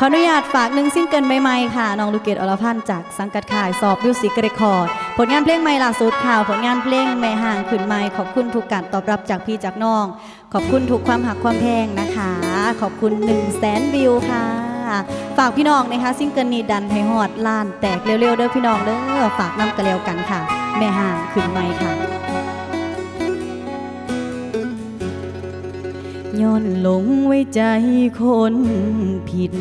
ขออนุญาตฝากหนึ่งซิงเกิลใหม่ๆค่ะน้องลูกเกดอรพันธ์จากสังกัดข่ายสอบมิวสิกเรคคอร์ดผลงานเพลงใหม่ล่าสุดข่าวผลงานเพลงแม่ห่างขึ้นใหม่ขอบคุณทุกการตอบรับจากพี่จากน้อง ขอบคุณทุกความหักความแพงนะคะ ขอบคุณ1 0 0 0 0แสนวิวค่ะ ฝากพี่น้องนะคะซิงเกิลนี้ดันให้ฮอดล้านแตกเร็วๆเด้อพี่น้องเด้อฝากน้ำกระเลวกันค่ะ แม่ห่างขึ้นใหม่ค่ะ ย้อนหลงไว้ใจคนผิด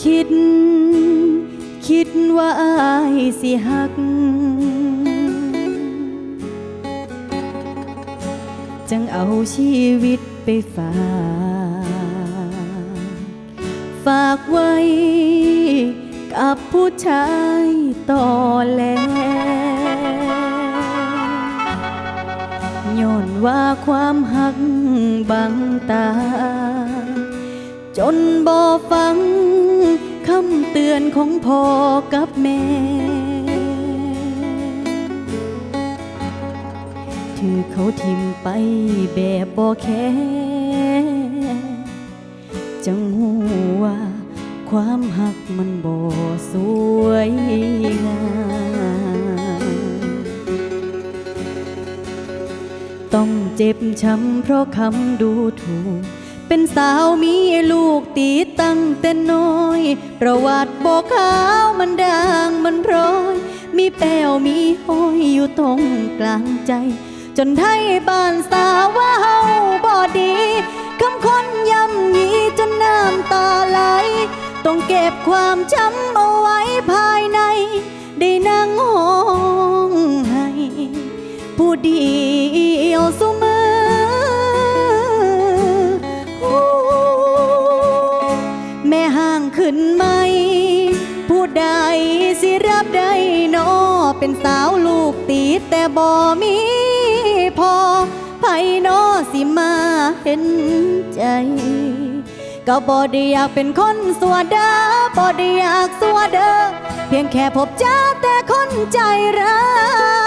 คิด คิดว่าอายสิหัก จังเอาชีวิตไปฝาก ฝากไว้ กับผู้ชายต่อแล ย้อนว่าความหักบังตา จนบ่ฟังคำเตือนของพ่อกับแม่ ถือเขาทิมไปแบบบ่แค่จังหูว่าความหักมันบ่สวยงาม ต้องเจ็บช้ำเพราะคำดูถูก เป็นสาวมีลูกตีตั้งแต่น้อย ประวัติบอกขาวมันด่างมันพร้อย มีแป้วมีห้อยอยู่ตรงกลางใจ จนไทยบ้านสาวว่าเฮาบ่ดีคำคนย่ำยีจนน้ำตาไหล ต้องเก็บความช้ำเอาไว้ภายใน ได้นั่งห้องให้ผู้ดี ใดสิรับได้นอเป็นสาวลูกตีแต่บ่มีพอไผนอสิมาเห็นใจ ก็บ่ได้อยากเป็นคนสัวเด้อบ่ได้อยากสัวเด้อเพียงแค่พบเจอแต่คนใจร้าย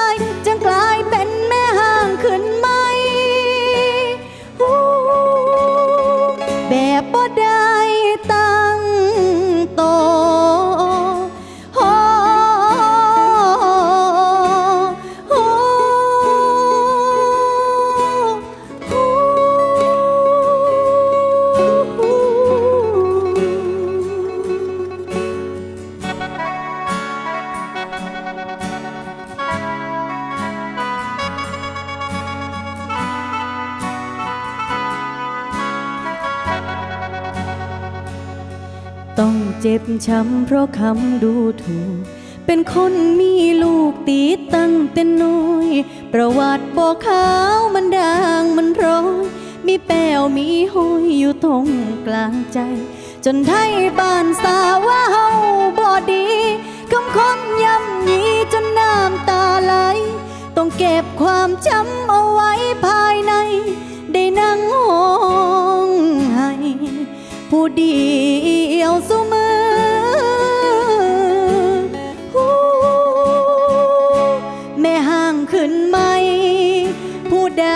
ต้องเจ็บช้ำเพราะคำดูถูก เป็นคนมีลูกตีตั้งแต่น้อย ประวัติบอกขาวมันด่างมันร้อย มีแป้วมีห้อยอยู่ตรงกลางใจ จนไทยบ้านสาว่าเฮาบ่ดีคำคมย่ำยีจนน้ำตาไหล ต้องเก็บความช้ำเอา ยวเสมอแม่ห่างขึ้นไหม ผู้ใด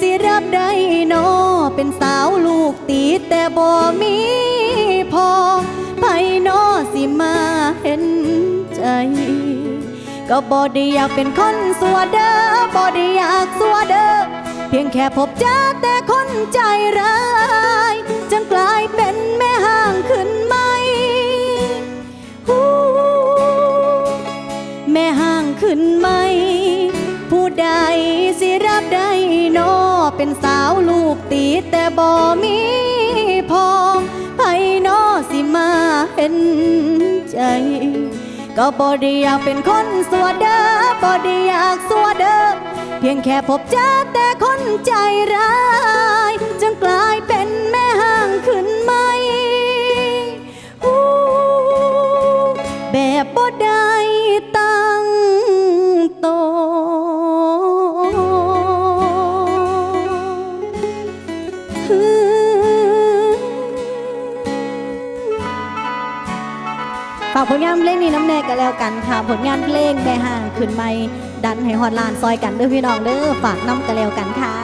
สิรับได้นอเป็นสาวลูกตีแต่บ่มีพอไผนอสิมาเห็นใจ ก็บ่ได้อยากเป็นคนสัวเด้อบ่ได้อยากสัวเด้อเพียงแค่พบเจอแต่คนใจร้าย เป็นสาวลูกตีแต่บ่มีพอไผนอสิมาเห็นใจ ก็บ่ได้อยากเป็นคนสัวเด้อบ่ได้อยากสัวเด้อเพียงแค่พบเจอแต่คนใจร้ายจึงกลายเป็นแม่ห่างขึ้นไหมอู้แบบบ่ได้ ผลงานเพลงนี้น้ำแน่ก็แล้วกันค่ะผลงานเพลงแม่ห่างขึ้นไม่ดันให้ฮอดลานซอยกันเด้อพี่น้องเด้อฝากน้ำก็แล้วกันค่ะ